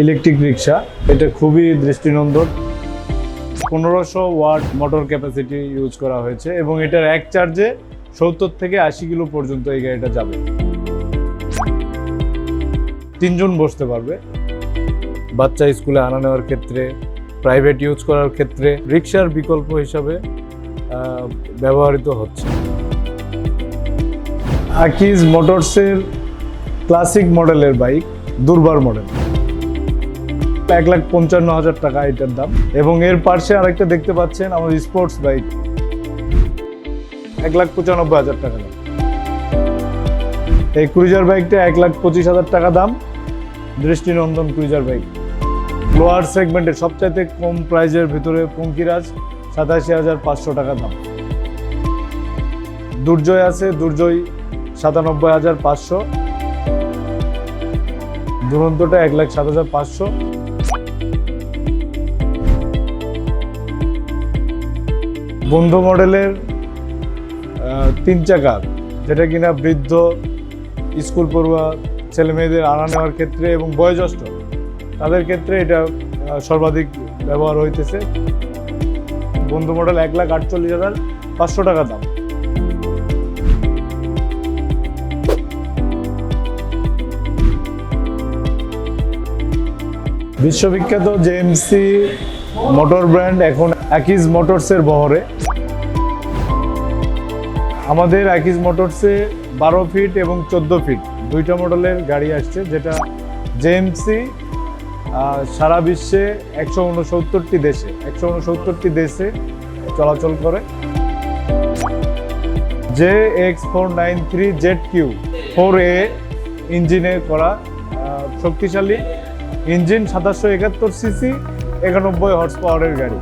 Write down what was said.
Electric রিক্সা এটা খুবই দৃষ্টিনন্দন। পনেরোশো ওয়াট মোটর ক্যাপাসিটি ইউজ করা হয়েছে এবং এটার এক চার্জে সত্তর থেকে আশি কিলো পর্যন্ত এই গাড়িটা যাবে। তিনজন বসতে পারবে। বাচ্চা স্কুলে আনা নেওয়ার ক্ষেত্রে প্রাইভেট ইউজ করার ক্ষেত্রে রিক্সার বিকল্প হিসাবে ব্যবহৃত হচ্ছে। আকিজ মোটরসের ক্লাসিক মডেলের বাইক দুর্বার মডেল এক লাখ পঞ্চান্ন হাজার টাকা এটার দাম। এবং এর পাশে আরেকটা দেখতে পাচ্ছেন আমাদের স্পোর্টস বাইক। এক লাখ পঁচানব্বই হাজার টাকা দাম। এই ক্রুজার বাইকটা এক লাখ পঁচিশ হাজার টাকা দাম। দৃষ্টিনন্দন ক্রুজার বাইক। লোয়ার সেগমেন্টের সবচাইতে কম প্রাইজের ভিতরে পঙ্কিরাজ, সাতাশি হাজার পাঁচশো টাকা দাম। দুর্জয় আছে, দুর্জয় সাতানব্বই হাজার পাঁচশো। দুরন্তটা এক লাখ সাত হাজার পাঁচশো। বন্ধু মডেলের তিন চাকার, যেটা কিনা বৃদ্ধ, স্কুল পড়ুয়া, ছেলে মেয়েদের আনা নেওয়ার ক্ষেত্রে এবং বয়োজ্যেষ্ঠ, তাদের ক্ষেত্রে এটা সর্বাধিক ব্যবহার হইতেছে। বন্ধু মডেল এক লাখ আটচল্লিশ হাজার পাঁচশো টাকা দাম। বিশ্ববিখ্যাত জেএমসি মোটর ব্র্যান্ড এখন অ্যাকিজ মোটরসের বহরে। আমাদের অ্যাকিজ মোটরসে বারো ফিট এবং চোদ্দ ফিট দুইটা মডেলের গাড়ি আসছে, যেটা জেএমসি সারা বিশ্বে একশো উনসত্তরটি দেশে, একশো উনসত্তরটি দেশে চলাচল করে। J X four nine three Z Q four A ইঞ্জিনে করা শক্তিশালী। ইঞ্জিন সাতাশশো একাত্তর সিসি একানব্বই হর্স পাওয়ারের গাড়ি।